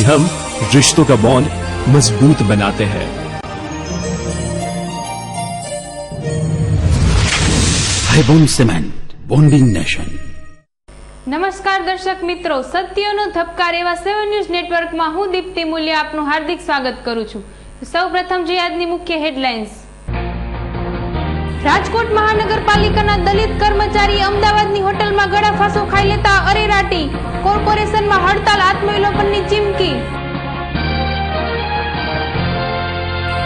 क्योंकि हम रिश्तों का बॉन्ड मजबूत बनाते हैं Haibon Cement, bonding nation. નમસ્કાર દર્શક મિત્રો સત્યનો ધબકાર એવા સેવન ન્યૂઝ નેટવર્કમાં હું દીપ્તિ મૂલ્ય આપનું હાર્દિક સ્વાગત કરું છું સૌ પ્રથમ જે આજની મુખ્ય હેડલાઇન્સ રાજકોટ મહાનગરપાલિકાના દલિત કર્મચારી અમદાવાદની હોટલમાં ગળા ફાંસો ખાઈ લેતા અરેરાટી. કોર્પોરેશનમાં હડતાલ આત્મવિલોપનની ચીમકી.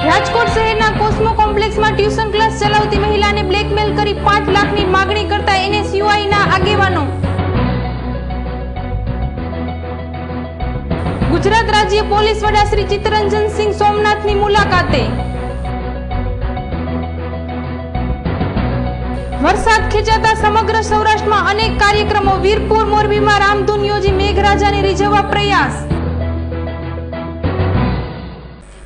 રાજકોટ શહેરના કોસ્મો કોમ્પ્લેક્સમાં ટ્યુશન ક્લાસ ચલાવતી મહિલાને બ્લેકમેલ કરી પાંચ લાખની માગણી કરતા એનએસયુઆઈના આગેવાનો. ગુજરાત રાજ્ય પોલીસ વડા શ્રી ચિત્તરંજન સિંહ સોમનાથની મુલાકાતે. વરસાદ ખેંચાતા સમગ્ર સૌરાષ્ટ્રમાં અનેક કાર્યક્રમો. વીરપુર, મોરબીમાં રામધૂન યોજી મેઘરાજાને રીઝવવા પ્રયાસ.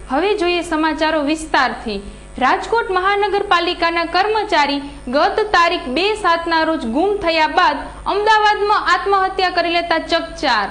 હવે જોઈએ સમાચારો વિસ્તારથી. રાજકોટ મહાનગરપાલિકાના કર્મચારી ગત તારીખ બે સાતના રોજ ગુમ થયા બાદ અમદાવાદમાં આત્મહત્યા કરી લેતા ચકચાર.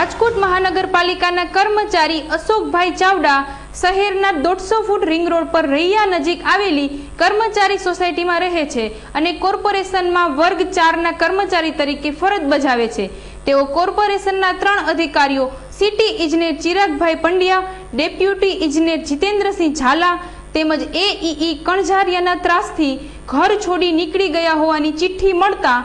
રાજકોટ મહાનગરપાલિકાના કર્મચારી અશોકભાઈ ચાવડા શહેરના દોઢસો ફૂટ રિંગ રોડ પર રૈયા નજીક આવેલી કર્મચારી સોસાયટીમાં રહે છે અને કોર્પોરેશનમાં વર્ગ ચારના કર્મચારી તરીકે ફરજ બજાવે છે. તેઓ કોર્પોરેશનના ત્રણ અધિકારીઓ સિટી ઇજનેર ચિરાગભાઈ પંડ્યા, ડેપ્યુટી ઇજનેર જીતેન્દ્રસિંહ ઝાલા તેમજ એઈઈ કણઝારિયાના ત્રાસથી ઘર છોડી નીકળી ગયા હોવાની ચિઠ્ઠી મળતા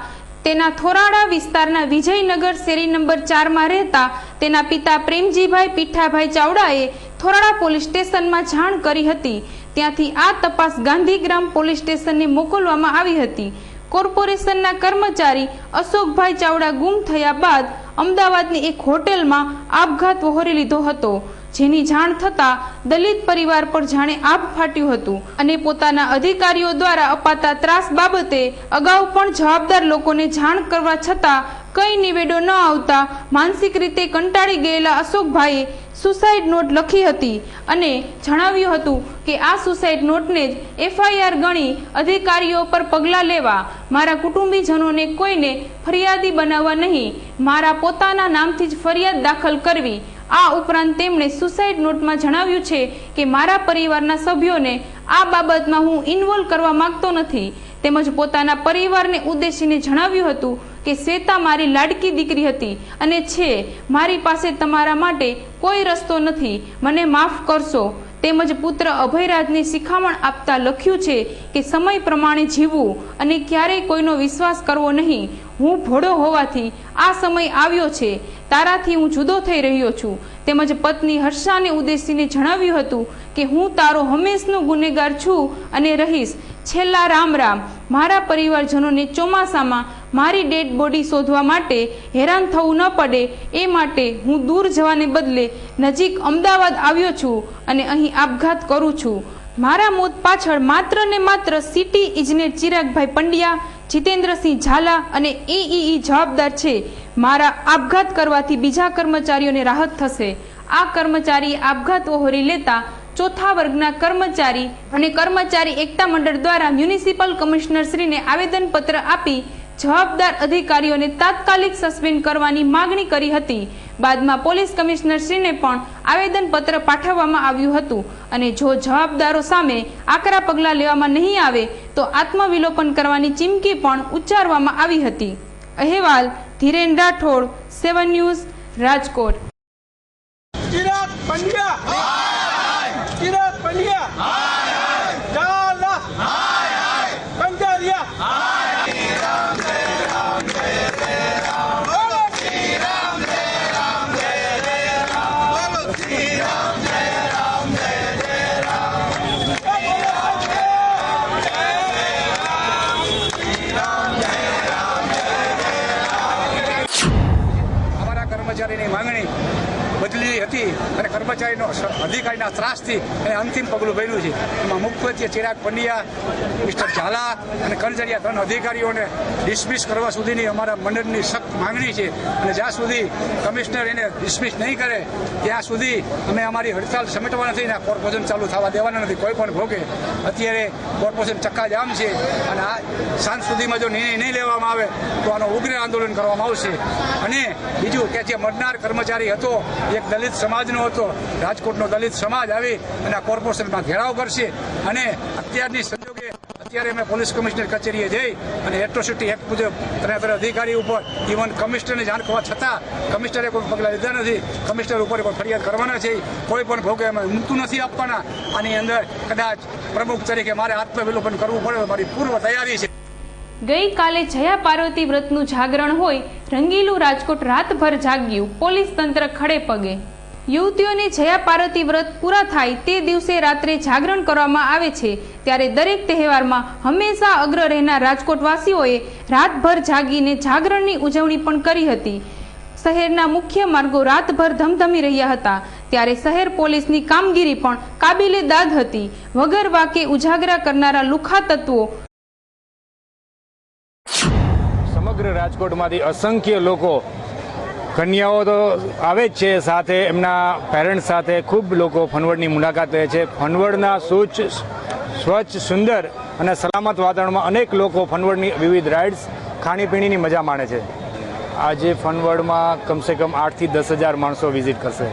તેના થોરાડા વિસ્તારના વિજયનગર શેરી નંબર ચારમાં રહેતા તેના પિતા પ્રેમજીભાઈ પીઠાભાઈ ચાવડાએ થોરાડા પોલીસ સ્ટેશનમાં જાણ કરી હતી. ત્યાંથી આ તપાસ ગાંધીગ્રામ પોલીસ સ્ટેશનને મોકલવામાં આવી હતી. કોર્પોરેશનના કર્મચારી અશોકભાઈ ચાવડા ગુમ થયા બાદ અમદાવાદની એક હોટેલમાં આપઘાત વહોરી લીધો હતો. જેની જાણ થતાં દલિત પરિવાર પર જાણે આભ ફાટ્યું હતું અને પોતાના અધિકારીઓ દ્વારા અપાતા ત્રાસ બાબતે અગાઉ પણ જવાબદાર લોકોને જાણ કરવા છતાં કઈ નિવેડો ન આવતા માનસિક રીતે કંટાળી ગયેલા અશોકભાઈએ સુસાઇડ નોટ લખી હતી અને જણાવ્યું હતું કે આ સુસાઇડ નોટને જ એફઆઈઆર ગણી અધિકારીઓ પર પગલાં લેવા મારા કુટુંબીજનોને કોઈને ફરિયાદી બનાવવા નહીં, મારા પોતાના નામથી જ ફરિયાદ દાખલ કરવી આ ઉપરાંત તેમણે સુસાઇડ નોટમાં જણાવ્યું છે કે મારા પરિવારના સભ્યોને આ બાબતમાં હું ઇન્વોલ્વ કરવા માંગતો નથી. તેમજ પોતાના પરિવારને ઉદ્દેશીને જણાવ્યું હતું કે શ્વેતા મારી લાડકી દીકરી હતી અને છે, મારી પાસે તમારા માટે કોઈ રસ્તો નથી. મને માફ કરશો. તેમજ પુત્ર અભયરાજને શિખામણ આપતા લખ્યું છે કે સમય પ્રમાણે જીવવું અને ક્યારેય કોઈનો વિશ્વાસ કરવો નહીં. હું ભોળો હોવાથી આ સમય આવ્યો છે. તારાથી હું જુદો થઈ રહ્યો છું. તેમજ પત્ની હર્ષાને ઉદ્દેશીને જણાવ્યું હતું કે, હું તારો હંમેશનો ગુનેગાર છું અને રહીશ. છેલ્લા રામ રામ. મારા પરિવારજનોને ચોમાસામાં મારી ડેડ બોડી શોધવા માટે હેરાન થવું ન પડે. એ માટે હું દૂર જવાને બદલે નજીક અમદાવાદ આવ્યો છું અને અહીં આપઘાત કરું છું. મારા મોત પાછળ માત્ર ને માત્ર સિટી ઇજનેર ચિરાગભાઈ પંડ્યા જીતેન્દ્રસિંહ ઝાલા અને એઈઈ જવાબદાર છે. મારા આપઘાત કરવાથી બીજા કર્મચારીઓને રાહત થશે. આ કર્મચારી આપઘાત ઓહરી લેતા ચોથા વર્ગના કર્મચારી અને કર્મચારી એકતા મંડળ દ્વારા મ્યુનિસિપલ કમિશનરશ્રીને આવેદનપત્ર આપી જવાબદાર અધિકારીઓને તાત્કાલિક સસ્પેન્ડ કરવાની માગણી કરી હતી. બાદમાં પોલીસ કમિશનરશ્રીને પણ આવેદનપત્ર પાઠવવામાં આવ્યું હતું અને જો જવાબદારો સામે આકરા પગલાં લેવામાં નહીં આવે, તો આત્મવિલોપન કરવાની ચીમકી પણ ઉચ્ચારવામાં આવી હતી. અહેવાલ, ધીરેન રાઠોડ, સેવન ન્યૂઝ, રાજકોટ. સ- અધિકારીના ત્રાસથી એને અંતિમ પગલું ભર્યું છે. એમાં મુખ્યત્વે ચિરાગ પંડ્યા, મિસ્ટર ઝાલા અને કરજરિયા ત્રણ અધિકારીઓને ડિસમિસ કરવા સુધીની અમારા મંડળની સખ્ત માંગણી છે. અને જ્યાં સુધી કમિશનર એને ડિસમિસ નહીં કરે, ત્યાં સુધી અમે અમારી હડતાલ સમેટવા નથી અને કોર્પોરેશન ચાલુ થવા દેવાના નથી. કોઈ પણ ભોગે અત્યારે કોર્પોરેશન ચક્કાજામ છે અને આ સાંજ સુધીમાં જો નિર્ણય નહીં લેવામાં આવે, તો આનો ઉગ્ર આંદોલન કરવામાં આવશે. અને બીજું કે જે મરનાર કર્મચારી હતો, એક દલિત સમાજનો હતો રાજકોટનો દલિત સમાજ આવી અને આ કોર્પોરેશનમાં ઘેરાવ કરશે. અને અત્યારની સંજોગે અત્યારે અમે પોલીસ કમિશનર કચેરીએ જઈ અને એટ્રોસિટી એક્ટ મુજબ ત્રણે ત્રણ અધિકારી ઉપર ઇવન કમિશનરને જાણ કરવા છતાં કમિશનરે કોઈ પગલાં લીધા નથી. કમિશનર ઉપર કોઈ ફરિયાદ કરવાના છે. કોઈ પણ ભોગે અમે મૂકતું નથી આપવાના. આની અંદર કદાચ પ્રમુખ તરીકે મારે આત્મવિલોપન કરવું પડે મારી પૂર્વ તૈયારી છે. ગઈકાલે જયા પાર્વતી વ્રતનું જાગરણ હોય, રંગીલું રાજકોટ રાતભર જાગ્યું. પોલીસ તંત્ર ખડે પગે. યુવતીઓને જયા પાર્વતી વ્રત પૂરા થાય તે દિવસે રાત્રે જાગરણ કરવામાં આવે છે. ત્યારે દરેક તહેવારમાં હંમેશા અગ્ર રહેનાર રાજકોટવાસીઓએ રાતભર જાગીને જાગરણની ઉજવણી પણ કરી હતી. શહેરના મુખ્ય માર્ગો રાતભર ધમધમી રહ્યા હતા. ત્યારે શહેર પોલીસની કામગીરી પણ કાબિલે દાદ હતી. વગર વાકે ઉજાગરા કરનારા લુખા તત્વો સમગ્ર રાજકોટમાંથી અસંખ્ય લોકો કન્યાઓ તો આવે જ છે સાથે, એમના પેરેન્ટ્સ સાથે ખૂબ લોકો ફનવડની મુલાકાત લે છે. ફનવડના સૂચ સ્વચ્છ, સુંદર અને સલામત વાતાવરણમાં અનેક લોકો ફનવડની વિવિધ રાઇડ્સ ખાણીપીણીની મજા માણે છે. આજે ફનવડમાં કમસે કમ આઠથી દસ હજાર માણસો વિઝિટ કરશે.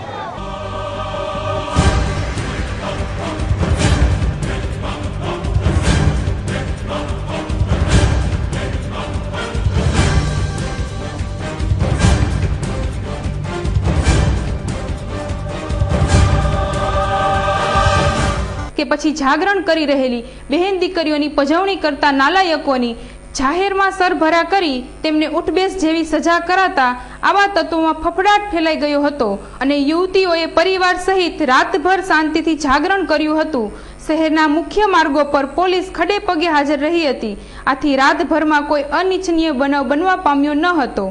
કે પછી જાગરણ કરી રહેલી બહેન દીકરીઓની પજવણી કરતા નાલાયકોની જાહેરમાં સરભરા કરી તેમને ઉઠબેસ જેવી સજા કરાતા આવા તત્વોમાં ફફડાટ ફેલાઈ ગયો હતો અને યુવતીઓએ પરિવાર સહિત રાતભર શાંતિથી જાગરણ કર્યું હતું. શહેરના મુખ્ય માર્ગો પર પોલીસ ખડે પગે હાજર રહી હતી. આથી રાતભરમાં કોઈ અનિચ્છનીય બનાવ બનવા પામ્યો ન હતો.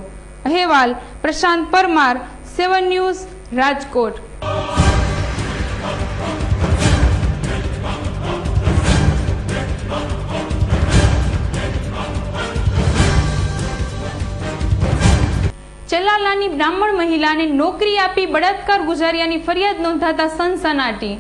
અહેવાલ પ્રશાંત પરમાર, સેવન ન્યૂઝ, રાજકોટ. ચલાલાની બ્રાહ્મણ મહિલાને નોકરી આપી બળાત્કાર ગુજાર્યાની ફરિયાદ નોંધાતા સનસનાટી.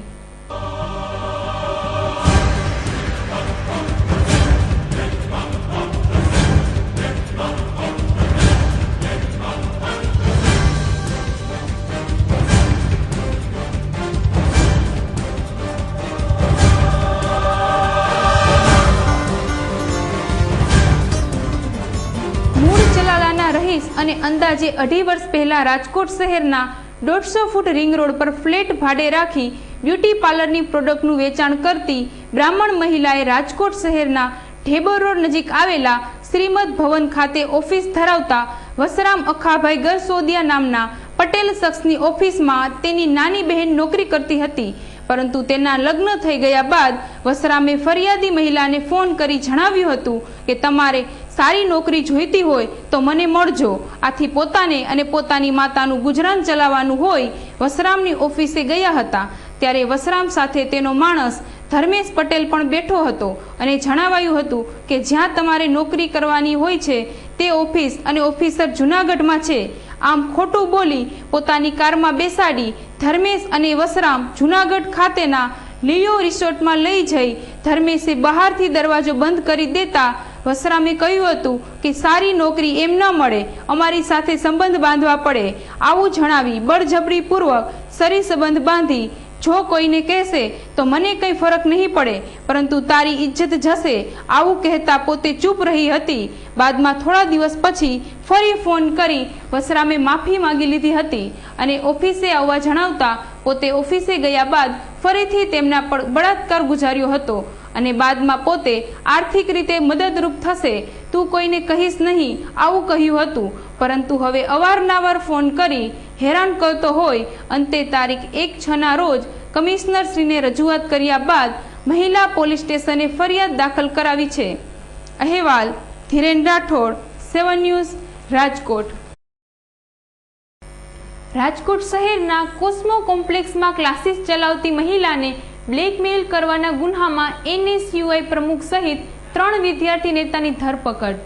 અંદાજે અઢી વર્ષ પહેલા રાજકોટ શહેરના દોઢસો ફૂટ રિંગ રોડ પર ફ્લેટ ભાડે રાખી બ્યુટી પાર્લરની પ્રોડક્ટનું વેચાણ કરતી બ્રાહ્મણ મહિલાએ રાજકોટ શહેરના ઢેબર રોડ નજીક આવેલા શ્રીમદ ભવન ખાતે ઓફિસ ધરાવતા વસરામ અખાભાઈ ગરસોદિયા નામના પટેલ શખ્સની ઓફિસમાં તેની નાની બહેન નોકરી કરતી હતી. પરંતુ તેના લગ્ન થઈ ગયા બાદ વસરામે ફરિયાદી મહિલાને ફોન કરી જણાવ્યું હતું કે તમારે સારી નોકરી જોઈતી હોય તો મને મળજો. આથી પોતાને અને પોતાની માતાનું ગુજરાન ચલાવવાનું હોય, વસરામની ઓફિસે ગયા હતા. ત્યારે વસરામ સાથે તેનો માણસ ધર્મેશ પટેલ પણ બેઠો હતો અને જણાવાયું હતું કે જ્યાં તમારે નોકરી કરવાની હોય છે, તે ઓફિસ અને ઓફિસર જુનાગઢમાં છે. આમ ખોટું બોલી પોતાની કારમાં બેસાડી ધર્મેશ અને વસરામ જુનાગઢ ખાતેના લિયો રિસોર્ટમાં લઈ જઈ ધર્મેશે બહારથી દરવાજો બંધ કરી દેતા વસરામે કહ્યું હતું કે સારી નોકરી એમ ન મળે, અમારી સાથે સંબંધ બાંધવા પડે. આવું જણાવી બળજબરીપૂર્વક સરી સંબંધ બાંધી. જો કોઈને કહેશે તો મને કંઈ ફરક નહીં પડે, પરંતુ તારી ઇજ્જત જશે. આવું કહેતા પોતે ચૂપ રહી હતી. બાદમાં થોડા દિવસ પછી ફરી ફોન કરી વસરામે માફી માંગી લીધી હતી અને ઓફિસે આવવા જણાવતા પોતે ઓફિસે ગયા બાદ ફરીથી તેમના પર બળાત્કાર ગુજાર્યો હતો. અને બાદમાં પોતે આર્થિક રીતે મદદરૂપ થશે. તું કોઈને કહીશ નહીં, આવું કહ્યું હતું. પરંતુ હવે અવારનવાર ફોન કરી હેરાન કરતો હોય. અંતે તારીખ એક છના રોજ કમિશનરશ્રીને રજૂઆત કર્યા બાદ મહિલા પોલીસ સ્ટેશને ફરિયાદ દાખલ કરાવી છે. અહેવાલ, ધીરેન રાઠોડ, સેવન ન્યૂઝ, રાજકોટ. રાજકોટ શહેરના કોસ્મો કોમ્પ્લેક્સમાં ક્લાસીસ ચલાવતી મહિલાને બ્લેકમેલ કરવાના ગુન્હામાં એનએસયુઆઈ પ્રમુખ સહિત ત્રણ વિદ્યાર્થી નેતાની ધરપકડ.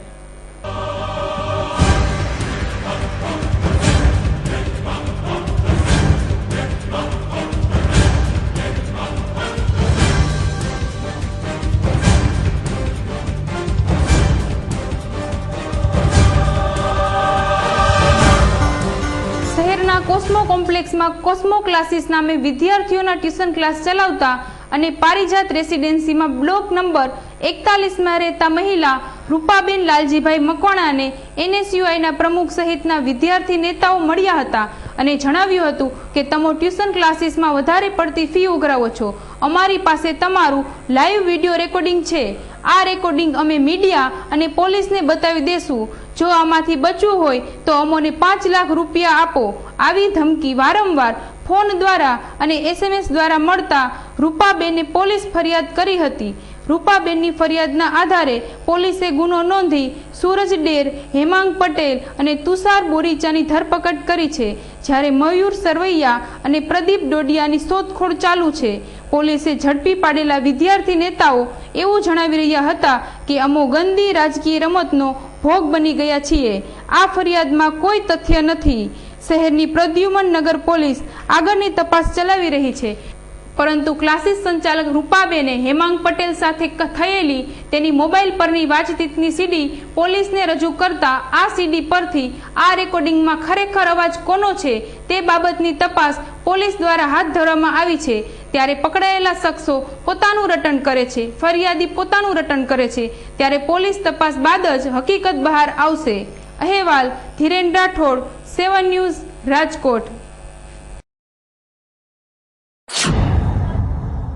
કોસ્મો કોમ્પ્લેક્સમાં કોસ્મો ક્લાસીસ નામે વિદ્યાર્થીઓના ટ્યુશન ક્લાસ ચલાવતા અને પારિજાત રેસિડેન્સીમાં બ્લોક નંબર એકતાલીસમાં રહેતા મહિલા રૂપાબેન લાલજીભાઈ મકવાણાને એનએસયુઆઈના પ્રમુખ સહિતના વિદ્યાર્થી નેતાઓ મળ્યા હતા અને જણાવ્યું હતું કે, તમે ટ્યુશન ક્લાસીસમાં વધારે પડતી ફી ઉઘરાવો છો. અમારી પાસે તમારું લાઈવ વીડિયો રેકોર્ડિંગ છે. આ રેકોર્ડિંગ અમે મીડિયા અને પોલીસને બતાવી દેશું. જો આમાંથી બચવું હોય તો અમોને પાંચ લાખ રૂપિયા આપો. આવી ધમકી વારંવાર ફોન દ્વારા અને એસએમએસ દ્વારા મળતા રૂપાબેને પોલીસ ફરિયાદ કરી હતી. રૂપાબેનની ફરિયાદના આધારે પોલીસે ગુનો નોંધી સૂરજ ડેર, હેમાંગ પટેલ અને તુષાર બોરીચાની ધરપકડ કરી છે. જ્યારે મયુર સરવૈયા અને પ્રદીપ ડોડિયાની શોધખોળ ચાલુ છે. પોલીસે ઝડપી પાડેલા વિદ્યાર્થી નેતાઓ એવું જણાવી રહ્યા હતા કે અમો ગંદી રાજકીય રમતનો ભોગ બની ગયા છીએ. આ ફરિયાદમાં કોઈ તથ્ય નથી. શહેરની પ્રદ્યુમન નગર પોલીસ આગળની તપાસ ચલાવી રહી છે. પરંતુ ક્લાસીસ સંચાલક રૂપાબેને હેમાંગ પટેલ સાથે થયેલી તેની મોબાઈલ પરની વાતચીતની સીડી પોલીસને રજૂ કરતા આ સીડી પરથી આ રેકોર્ડિંગમાં ખરેખર અવાજ કોનો છે તે બાબતની તપાસ પોલીસ દ્વારા હાથ ધરવામાં આવી છે. ત્યારે પકડાયેલા શખ્સો પોતાનું રટણ કરે છે, ફરિયાદી પોતાનું રટણ કરે છે. ત્યારે પોલીસ તપાસ બાદ જ હકીકત બહાર આવશે. અહેવાલ ધીરેન રાઠોડ, સેવન ન્યૂઝ, રાજકોટ.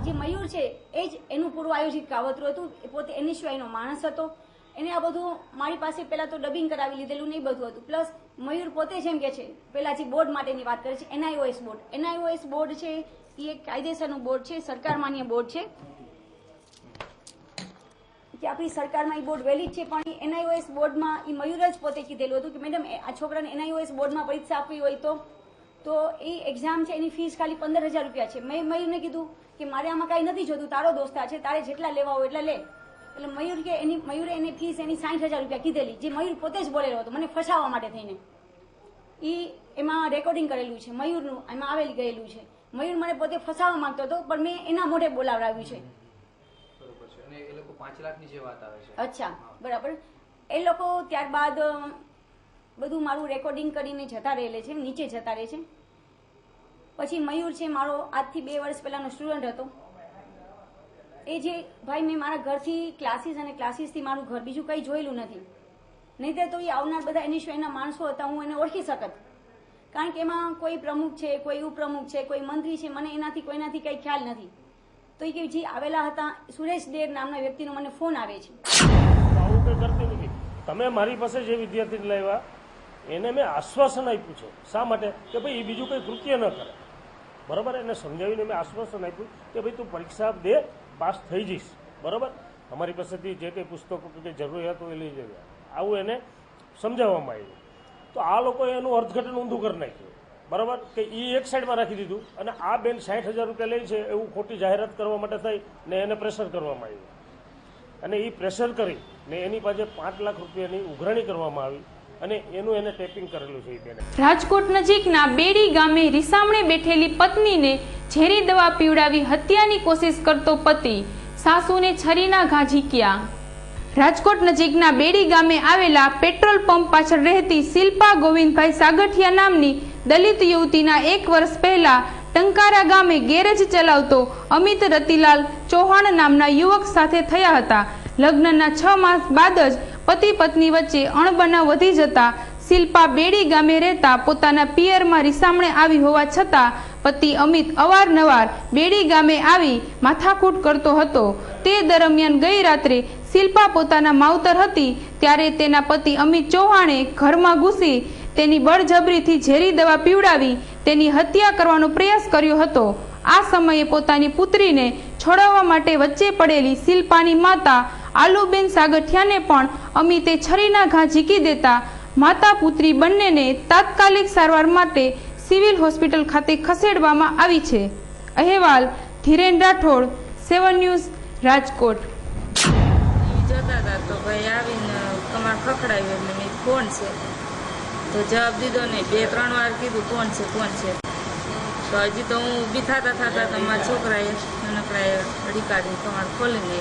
જે મયુર છે, એ જ એનું પૂર્વ આયોજિત કાવતરું હતું. એ પોતે એની સિવાયનો માણસ હતો. એને આ બધું મારી પાસે પહેલા તો ડબિંગ કરાવી લીધેલું નહીં બધું હતું. પ્લસ મયુર પોતે જેમ કે છે પહેલાં જે બોર્ડ માટેની વાત કરે છે. એનઆઈઓએસ બોર્ડ એનઆઈઓએસ બોર્ડ છે એ એક કાયદેસરનું બોર્ડ છે સરકાર માન્ય બોર્ડ છે. કે આપણી સરકારમાં એ બોર્ડ વેલિડ છે, પણ એનઆઈઓએસ બોર્ડમાં એ મયુર જ પોતે કીધેલું હતું કે મેડમ આ છોકરાને એનઆઈઓએસ બોર્ડમાં પરીક્ષા આપવી હોય તો તો એ એક્ઝામ છે, એની ફીસ ખાલી પંદર હજાર રૂપિયા છે. મેં મયુરને કીધું કે મારે આમાં કાંઈ નથી જોતું, તારો દોસ્તાર છે, તારે જેટલા લેવા હોય એટલા લે. એટલે મયુર કે એની, મયુરે એની ફીસ એની સાઠ હજાર રૂપિયા કીધેલી, જે મયુર પોતે જ બોલેલો હતો, મને ફસાવવા માટે થઈને. એ એમાં રેકોર્ડિંગ કરેલું છે, મયુરનું એમાં આવેલી ગયેલું છે. મયુર મને પોતે ફસાવવા માંગતો હતો પણ મેં એના મોઢે બોલાવડાવ્યું છે. અચ્છા બરાબર. એ લોકો ત્યારબાદ બધું મારું રેકોર્ડિંગ કરીને જતા રહેલે છે નીચે જતા રહે છે. પછી મયુર છે મારો આજથી બે વર્ષ પહેલાનો સ્ટુડન્ટ હતો. એ જે ભાઈ મેં મારા ઘરથી ક્લાસીસ અને ક્લાસીસથી મારું ઘર બીજું કંઈ જોયેલું નથી. નહીં તો એ આવનાર બધા એની સિવાયના માણસો હતા હું એને ઓળખી શકત. કારણ કે એમાં કોઈ પ્રમુખ છે, કોઈ ઉપપ્રમુખ છે, કોઈ મંત્રી છે, મને એનાથી કોઈનાથી કંઈ ખ્યાલ નથી. તો એ કે જે આવેલા હતા, સુરેશ દેર નામના વ્યક્તિનો મને ફોન આવે છે. તમે મારી પાસે જે વિદ્યાર્થીને લાવ્યા, એને મેં આશ્વાસન આપ્યું છે. શા માટે? કે ભાઈ, એ બીજું કંઈ કૃત્ય ન કરે. બરાબર? એને સમજાવીને મેં આશ્વાસન આપ્યું કે ભાઈ, તું પરીક્ષા દે, પાસ થઈ જઈશ. બરાબર? અમારી પાસેથી જે કંઈ પુસ્તકો કે જરૂરિયાતો એ લઈ જઈએ આવું એને સમજાવવામાં આવ્યું. તો આ લોકોએ એનું અર્થઘટન ઊંધું કરી નાખ્યું. બરાબર? કે એ એક સાઈડમાં રાખી દીધું અને આ બેન સાઠ હજાર રૂપિયા લે છે એવું ખોટી જાહેરાત કરવા માટે થઈ ને એને પ્રેશર કરવામાં આવ્યું અને એ પ્રેશર કરી ને એની પાસે પાંચ લાખ રૂપિયાની ઉઘરાણી કરવામાં આવી અને એનું એને ટેપિંગ કરેલું છે બેને. રાજકોટ નજીકના બેડી ગામે રીસામણે બેઠેલી પત્નીને ઝેરી દવા પીવડાવી હત્યાની કોશિશ કરતો પતિ સાસુને છરીના ઘા ઝીક્યા રાજકોટ નજીકના બેડી ગામે આવેલા પેટ્રોલ પંપ પાછળ રહેતી શિલ્પા ગોવિંદભાઈ સાગઠિયા નામની દલિત યુવતીના એક વર્ષ પહેલા ટંકારા ગામે ગેરેજ ચલાવતો અમિત રતિલાલ ચૌહાણ નામના યુવક સાથે થયા હતા. લગ્નના છ માસ બાદ જ પતિ પત્ની વચ્ચે અણબના વધી જતા શિલ્પા બેડી ગામે રહેતા પોતાના પિયરમાં રિસામણે આવી હોવા છતાં પતિ અમિત અવારનવાર બેડી ગામે આવી માથાકૂટ કરતો હતો. તે દરમિયાન ગઈ રાત્રે શિલ્પા પોતાના માવતર હતી ત્યારે તેના પતિ અમિત ચૌહાણે ઘરમાં ઘૂસી તેની બળજબરીથી ઝેરી દવા પીવડાવી તેની હત્યા કરવાનો પ્રયાસ કર્યો હતો. આ સમયે પોતાની પુત્રીને છોડાવવા માટે વચ્ચે પડેલી શિલ્પાની માતા આલુબેન સાગઠિયાને પણ અમિતે છરીના ઘા ઝીકી દેતા માતા પુત્રી બંનેને તાત્કાલિક સારવાર માટે સિવિલ હોસ્પિટલ ખાતે ખસેડવામાં આવી છે. અહેવાલ ધીરેન રાઠોડ, સેવન ન્યૂઝ, રાજકોટ. જતા હતા, તો ભાઈ આવીને તમારે ખખડાવ્યું એટલે મેં કોણ છે? તો જવાબ દીધો નહીં. બે, ત્રણ વાર કીધું, કોણ છે કોણ છે? તો હજી તો હું ઊભી થતા થતા તો મારા છોકરાએ, નાનકડાએ અડી કાઢી કમાડ ખોલીને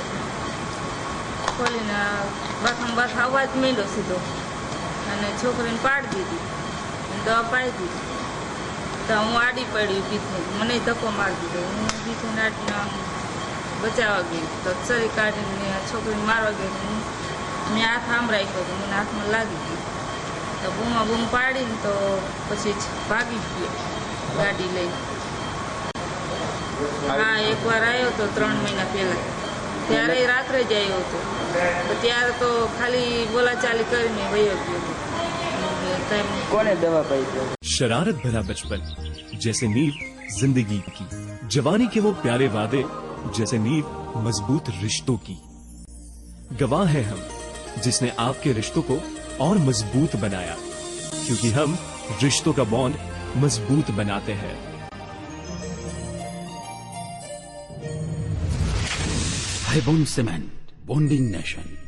ખોલીને બાથમ બાથ અવાજ માંડ્યો સીધો. અને છોકરીને પાડી દીધી. દવા પાડી દીધી. તો હું આડી પડી ઊભી મને ધક્કો મારી દીધો. હું ઊભી થઈને આમ બચાવવા ગઈ તો ચરી કાઢીને છોકરીને મારવા ગઈ તો હું મેં હાથ આમ રાખ્યો તો મને હાથમાં લાગી ગઈ તો બૂમા બૂમ પાડીને તો પછી જ ભાગી ગયો ગાડી લઈને હા એકવાર આવ્યો તો ત્રણ મહિના પહેલાં ત્યારે રાત્રે જ આવ્યો હતો તો ત્યારે તો ખાલી બોલાચાલી કરીને વયો ગયો કાંઈ કોને દવા પાઈ शरारत भरा बचपन जैसे नींव जिंदगी की जवानी के वो प्यारे वादे जैसे नींव मज़बूत रिश्तों की गवाह है हम, जिसने आपके रिश्तों को और मज़बूत बनाया, क्योंकि हम रिश्तों का बॉन्ड मज़बूत बनाते हैं है bone cement bonding nation.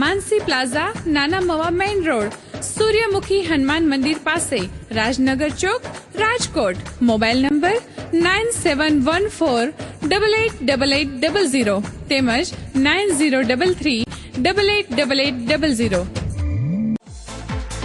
Mansi plaza, Nana Mava main road, Suryamukhi Hanuman મંદિર પાસે, રાજનગર ચોક, Rajkot. Mobile number nine seven one four double eight double eight double zero તેમજ nine zero double three double eight double eight double zero.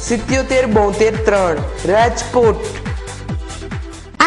સિત્યોતેર બોતેર ત્રણ Rajkot.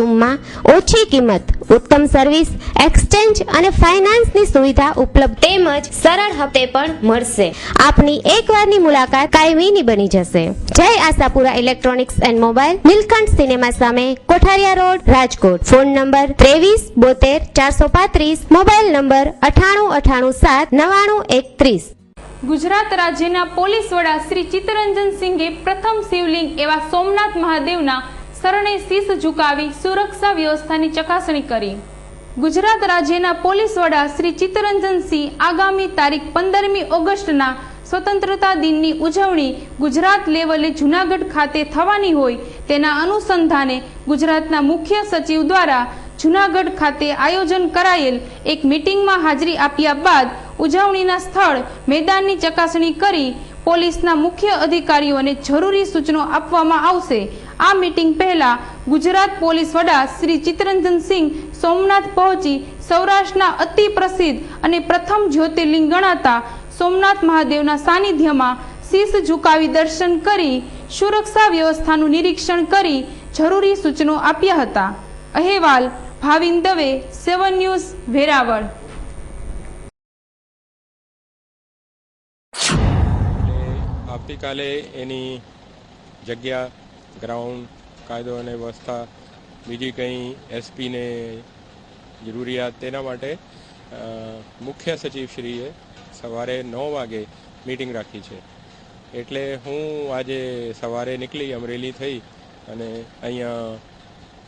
શોરૂમમાં ઓછી કિંમત, ઉત્તમ service, exchange અને ફાઇનાન્સની સુવિધા ઉપલબ્ધ તેમજ સરળ હપ્તે પણ મળશે. આપની એકવારની મુલાકાત કાયમીની બની જશે. જય Ashapura electronics and mobile, Neelkanth cinema સામે, Kothariya road, Rajkot. Phone number ત્રેવીસ બોતેર ચારસો પાંત્રીસ, મોબાઈલ નંબર અઠાણું અઠાણું સાત નવાણું એકત્રીસ. ગુજરાત રાજ્યના પોલીસ વડા શ્રી ચિત્તરંજન સિંઘે પ્રથમ શિવલિંગ એવા સોમનાથ મહાદેવના શરણે શીશ ઝુકાવી સુરક્ષા વ્યવસ્થાની ચકાસણી કરી. ગુજરાત રાજ્યના પોલીસ વડા શ્રી ચિત્તરંજનસિંહ આગામી તારીખ પંદરમી ઓગસ્ટના સ્વતંત્રતા દિનની ઉજવણી ગુજરાત લેવલે જૂનાગઢ ખાતે થવાની હોય તેના અનુસંધાને ગુજરાતના મુખ્ય સચિવ દ્વારા જૂનાગઢ ખાતે આયોજન કરાયેલ એક મીટિંગમાં હાજરી આપ્યા બાદ ઉજવણીના સ્થળ, મેદાનની ચકાસણી કરી પોલીસના મુખ્ય અધિકારીઓને જરૂરી સૂચનો આપવામાં આવશે. આ મીટિંગ પહેલા ગુજરાત પોલીસ વડા શ્રી ચિત્તરંજન સિંહ સોમનાથ પહોંચી સૌરાષ્ટ્રના અતિ પ્રસિદ્ધ અને પ્રથમ જ્યોતિર્લિંગ ગણાતા સોમનાથ મહાદેવના સાનિધ્યમાં શીશ ઝુકાવી દર્શન કરી સુરક્ષા વ્યવસ્થાનું નિરીક્ષણ કરી જરૂરી સૂચનો આપ્યા હતા. અહેવાલ, ભાવિન દવે, સેવન ન્યૂઝ, વેરાવળ. આવતીકાલે એની જગ્યા ગ્રાઉન્ડ કાયદો અને વ્યવસ્થા, બીજી કંઈ એસપીને જરૂરિયાત તેના માટે મુખ્ય સચિવશ્રીએ સવારે નવ વાગે મિટિંગ રાખી છે. એટલે હું આજે સવારે નીકળી, અમરેલી થઈ અને અહીંયા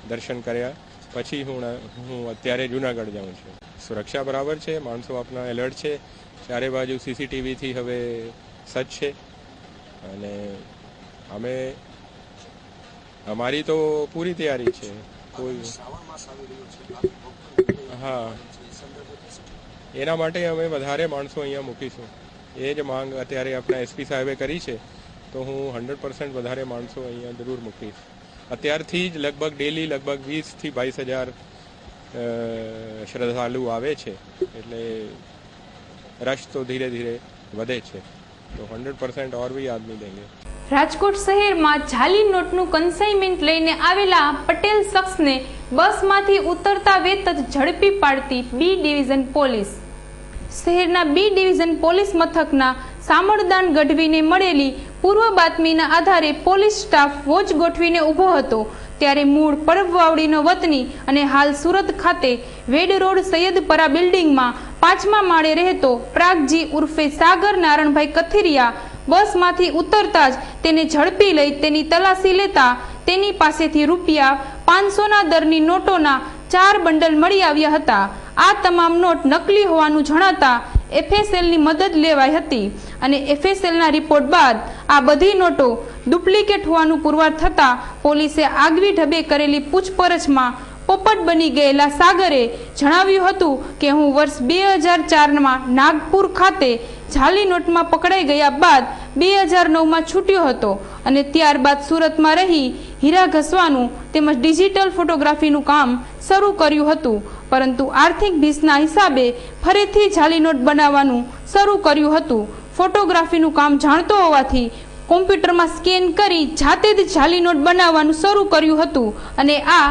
દર્શન કર્યા. પછી હું હું અત્યારે જુનાગઢ જાઉં છું. સુરક્ષા બરાબર છે, માણસો આપણા એલર્ટ છે. ચારે બાજુ સીસીટીવીથી હવે સજ્જ છે. અને અમે અમારી તો પૂરી તૈયારી છે. કોઈ હા. એના માટે અમે વધારે માણસો અહીંયા મૂકીશું. એ જ માંગ અત્યારે આપણા એસપી સાહેબે કરી છે. તો હું હંડ્રેડ પર્સન્ટ વધારે માણસો અહીંયા જરૂર મૂકીશ. અત્યારથી જ લગભગ ડેલી લગભગ વીસથી બાવીસ હજાર શ્રદ્ધાળુ આવે છે. એટલે રશ તો ધીરે ધીરે વધે છે. તો હંડ્રેડ પર્સન્ટ ઓર બી આદમી દેંગે. રાજકોટ શહેરમાં જાલી નોટનું કન્સાઇનમેન્ટ લઈને આવેલા પટેલ શખ્સને બસમાંથી ઉતરતા વેત જ ઝડપી પાડતી બી ડિવિઝન પોલીસ. શહેરના બી ડિવિઝન પોલીસ મથકના સામળદાન ગઢવીને મળેલી પૂર્વ બાતમીના આધારે પોલીસ સ્ટાફ વોચ ગોઠવીને ઊભો હતો. ત્યારે મૂળ પરબવાવડીનો વતની અને હાલ સુરત ખાતે વેડ રોડ સૈયદપરા બિલ્ડિંગમાં પાંચમા માળે રહેતો પ્રાગજી ઉર્ફે સાગર નારણભાઈ કથિરિયા બસમાંથી ઉતરતા જ તેને ઝડપી લઈ તેની તલાશી લેતા તેની પાસેથી રૂપિયા પાંચસોના દરની નોટોના ચાર બંડલ મળી આવ્યા હતા. આ તમામ નોટ નકલી હોવાનું જણાતા એફએસએલની મદદ લેવાઈ હતી અને એફએસએલના રિપોર્ટ બાદ આ બધી નોટો ડુપ્લિકેટ હોવાનું પુરવાર થતાં પોલીસે આગવી ઢબે કરેલી પૂછપરછમાં પોપટ બની ગયેલા સાગરે જણાવ્યું હતું કે હું વર્ષ બે હજાર ચારમાં નાગપુર ખાતે જાલી નોટમાં પકડાઈ ગયા બાદ બે હજાર નવમાં છૂટ્યો હતો અને ત્યારબાદ સુરતમાં રહી હીરા ઘસવાનું તેમજ ડિજિટલ ફોટોગ્રાફીનું કામ શરૂ કર્યું હતું. પરંતુ આર્થિક ભીસના હિસાબે ફરીથી જાલી નોટ બનાવવાનું શરૂ કર્યું હતું. ફોટોગ્રાફીનું કામ જાણતો હોવાથી કોમ્પ્યુટરમાં સ્કેન કરી જાતે જ જાલી નોટ બનાવવાનું શરૂ કર્યું હતું અને આ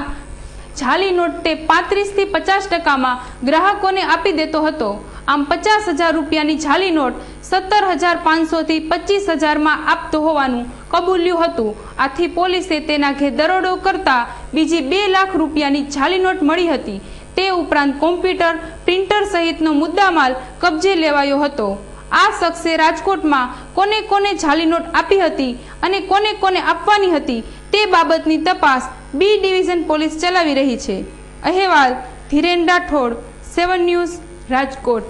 જાલી નોટ તે પાંત્રીસથી પચાસ ટકામાં ગ્રાહકોને આપી દેતો હતો. આમ પચાસ હજાર રૂપિયાની જાલી નોટ સત્તર હજાર પાંચસોથી પચીસ હજારમાં આપતો હોવાનું કબૂલ્યું હતું. આથી પોલીસે તેના ઘે દરોડો કરતા બીજી બે લાખ રૂપિયાની જાલી નોટ મળી હતી. તે ઉપરાંત કોમ્પ્યુટર, પ્રિન્ટર સહિતનો મુદ્દામાલ કબજે લેવાયો હતો. આ શખ્સે રાજકોટમાં કોને કોને જાલી નોટ આપી હતી અને કોને કોને આપવાની હતી તે બાબતની તપાસ બી ડિવિઝન પોલીસ ચલાવી રહી છે. અહેવાલ ધીરેન રાઠોડ સેવન ન્યૂઝ, રાજકોટ.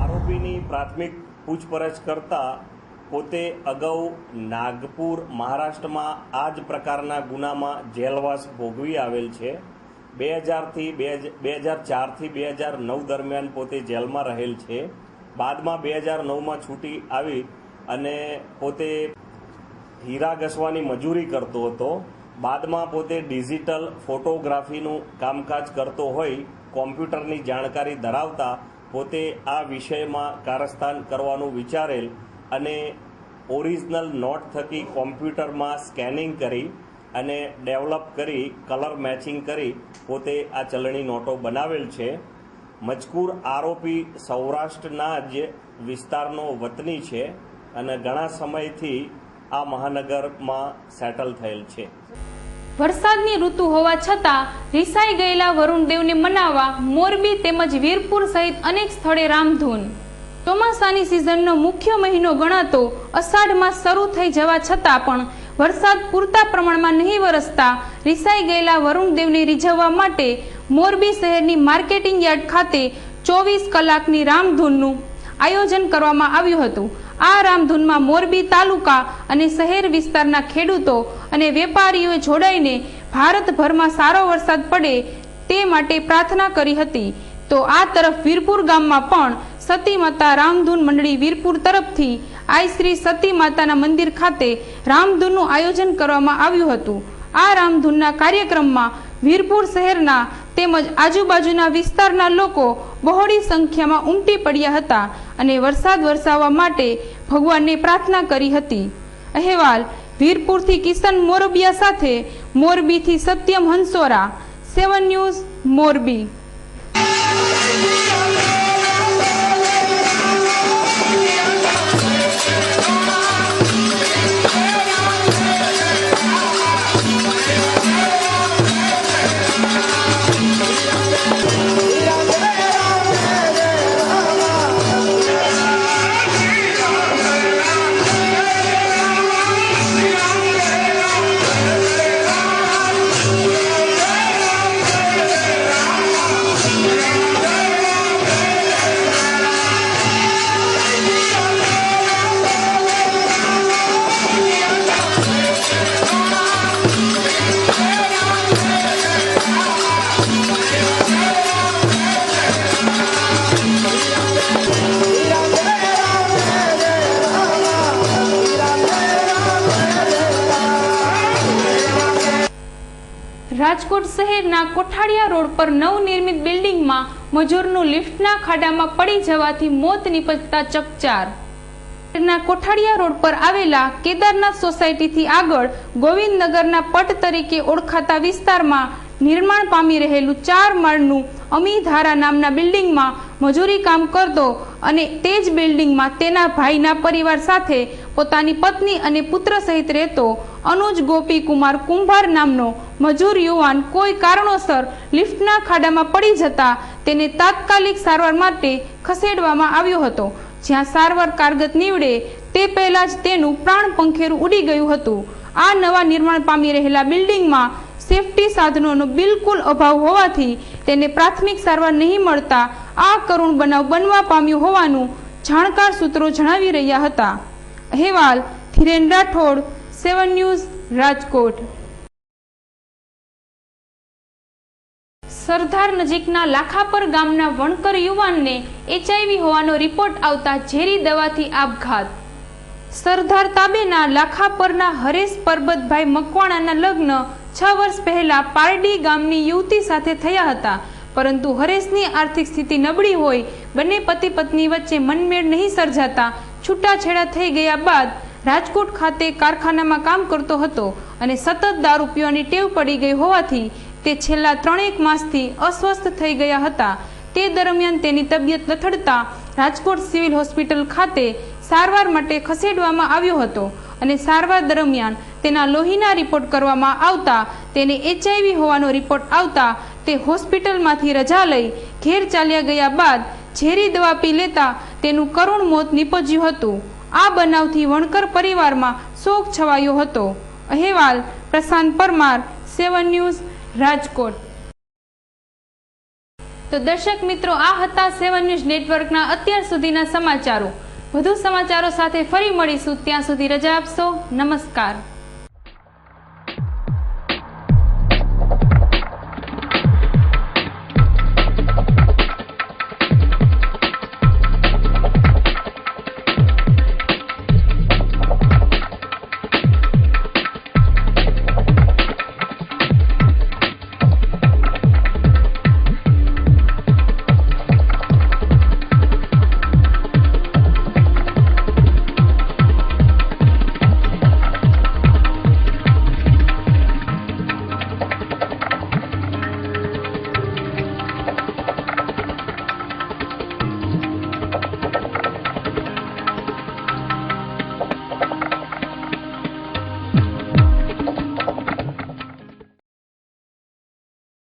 આરોપીની પ્રાથમિક પૂછપરછ કરતા પોતે અગાઉ નાગપુર, મહારાષ્ટ્રમાં આ જ પ્રકારના ગુનામાં જેલવાસ ભોગવી આવેલ છે. બે હજારથી બે હજાર ચારથી બે હજાર નવ દરમિયાન પોતે જેલમાં રહેલ છે. બાદમાં બે હજાર નવમાં છૂટી આવી અને પોતે હીરા ઘસવાની મજૂરી કરતો હતો. બાદમાં પોતે ડિજિટલ ફોટોગ્રાફીનું કામકાજ કરતો હોય, કોમ્પ્યુટરની જાણકારી ધરાવતા પોતે આ વિષયમાં કારસ્તાન કરવાનું વિચારેલ અને ઓરિજિનલ નોટ થકી કોમ્પ્યુટરમાં સ્કેનિંગ કરી અને ડેવલપ કરી, કલર મેચિંગ કરી પોતે આ ચલણી નોટો બનાવેલ છે. મજકૂર આરોપી સૌરાષ્ટ્રના જ વિસ્તારનો વતની છે અને ઘણા સમયથી આ મહાનગરમાં સેટલ થયેલ છે. વરસાદની ઋતુ હોવા છતાં રિસાઈ ગયેલા વરુણદેવને મનાવવા મોરબી તેમજ વીરપુર સહિત અનેક સ્થળે રામધૂન. ચોમાસાની સિઝનનો મુખ્ય મહિનો ગણાતો અષાઢમાં શરૂ થઈ જવા છતાં પણ વરસાદ પૂરતા પ્રમાણમાં નહીં વરસતા રિસાઈ ગયેલા વરુણદેવને રીઝવવા માટે મોરબી શહેરની માર્કેટિંગ યાર્ડ ખાતે ચોવીસ કલાકની રામધૂનનું આયોજન કરવામાં આવ્યું હતું. આ રામધૂનમાં મોરબી તાલુકા અને શહેર વિસ્તારના ખેડૂતો અને વેપારીઓએ જોડાઈને ભારતભરમાં સારો વરસાદ પડે તે માટે પ્રાર્થના કરી હતી. તો આ તરફ વીરપુર ગામમાં પણ સતી માતા રામધૂન મંડળી વીરપુર તરફથી આઈ શ્રી સતી માતાના મંદિર ખાતે રામધૂનનું આયોજન કરવામાં આવ્યું હતું. આ રામધૂનના કાર્યક્રમમાં વીરપુર શહેરના તેમજ આજુબાજુના વિસ્તારના લોકો બહોળી સંખ્યામાં ઉમટી પડ્યા હતા અને વરસાદ વરસાવવા માટે ભગવાનને પ્રાર્થના કરી હતી. અહેવાલ, વીરપુરથી કિશન મોરબિયા સાથે મોરબીથી Satyam Hansora, Seven News Morbi. Kothadiya road પર નવનિર્મિત બિલ્ડિંગમાં મજૂરનું લિફ્ટના ખાડામાં પડી જવાથી મોત નીપજતા ચકચાર. શહેરના કોઠાડિયા રોડ પર આવેલા કેદારનાથ સોસાયટીથી આગળ ગોવિંદનગરના પટ તરીકે ઓળખાતા વિસ્તારમાં નિર્માણ પામી રહેલું ચાર માળનું અમીધારા નામના બિલ્ડિંગમાં મજૂરી કામ કરતો અને તે જ બિલ્ડિંગમાં તેના ભાઈના પરિવાર સાથે પોતાની પત્ની અને પુત્ર સહિત રહેતો અનુજ ગોપી કુમાર કુંભાર નામનો મજૂર યુવાન કોઈ કારણોસર લિફ્ટના ખાડામાં પડી જતા તેને તાત્કાલિક સારવાર માટે ખસેડવામાં આવ્યો હતો. જ્યાં સારવાર કારગત નીવડે તે પહેલાં જ તેનું પ્રાણ પંખેરું ઉડી ગયું હતું. આ નવા નિર્માણ પામી રહેલા બિલ્ડિંગમાં સેફટી સાધનોનો બિલકુલ અભાવ હોવાથી તેને પ્રાથમિક સારવાર નહીં મળતા આ કરુણ બનાવ બનવા પામ્યો હોવાનું જાણકાર સૂત્રો જણાવી રહ્યા હતા. અહેવાલ, ધીરેન રાઠોડ, સેવન ન્યૂઝ, રાજકોટ. સરદાર નજીકના લાખાપર ગામના વણકર યુવાનને એચઆઈવી હોવાનો રિપોર્ટ આવતા ઝેરી દવાથી આપઘાત. સરદાર તાબેના લાખાપરના હરેશ પરબતભાઈ મકવાણાના લગ્ન છ વર્ષ પહેલા પારડી ગામની યુવતી સાથે થયા હતા. પરંતુ હરેશની આર્થિક સ્થિતિ નબળી હોય, બંને પતિ પત્ની વચ્ચે મનમેળ નહીં સર્જાતા. છૂટાછેડા થઈ ગયા બાદ રાજકોટ ખાતે કારખાનામાં કામ કરતો હતો અને સતત દારૂ પીવાની ટેવ પડી ગઈ હોવાથી તે છેલ્લા ત્રણેક માસથી અસ્વસ્થ થઈ ગયા હતા. તે દરમિયાન તેની તબિયત લથડતા રાજકોટ સિવિલ હોસ્પિટલ ખાતે સારવાર માટે ખસેડવામાં આવ્યો હતો. અને સારવાર દરમિયાન તેના લોહીના રિપોર્ટ કરવામાં આવતા, તેને એચઆઈવી હોવાનો રિપોર્ટ આવતા, તે હોસ્પિટલમાંથી રજા લઈ ઘેર ચાલ્યા ગયા બાદ ઝેરી દવા પી લેતા તેનું કરુણ મોત નીપજ્યું હતું. આ બનાવથી વણકર પરિવારમાં શોક છવાયો હતો. અહેવાલ, પ્રશાંત પરમાર, સેવન ન્યૂઝ, રાજકોટ. તો દર્શક મિત્રો, આ હતા સેવન ન્યૂઝ નેટવર્કના અત્યાર સુધીના સમાચારો. વધુ સમાચારો સાથે ફરી મળીશું. ત્યાં સુધી રજા આપશો. નમસ્કાર.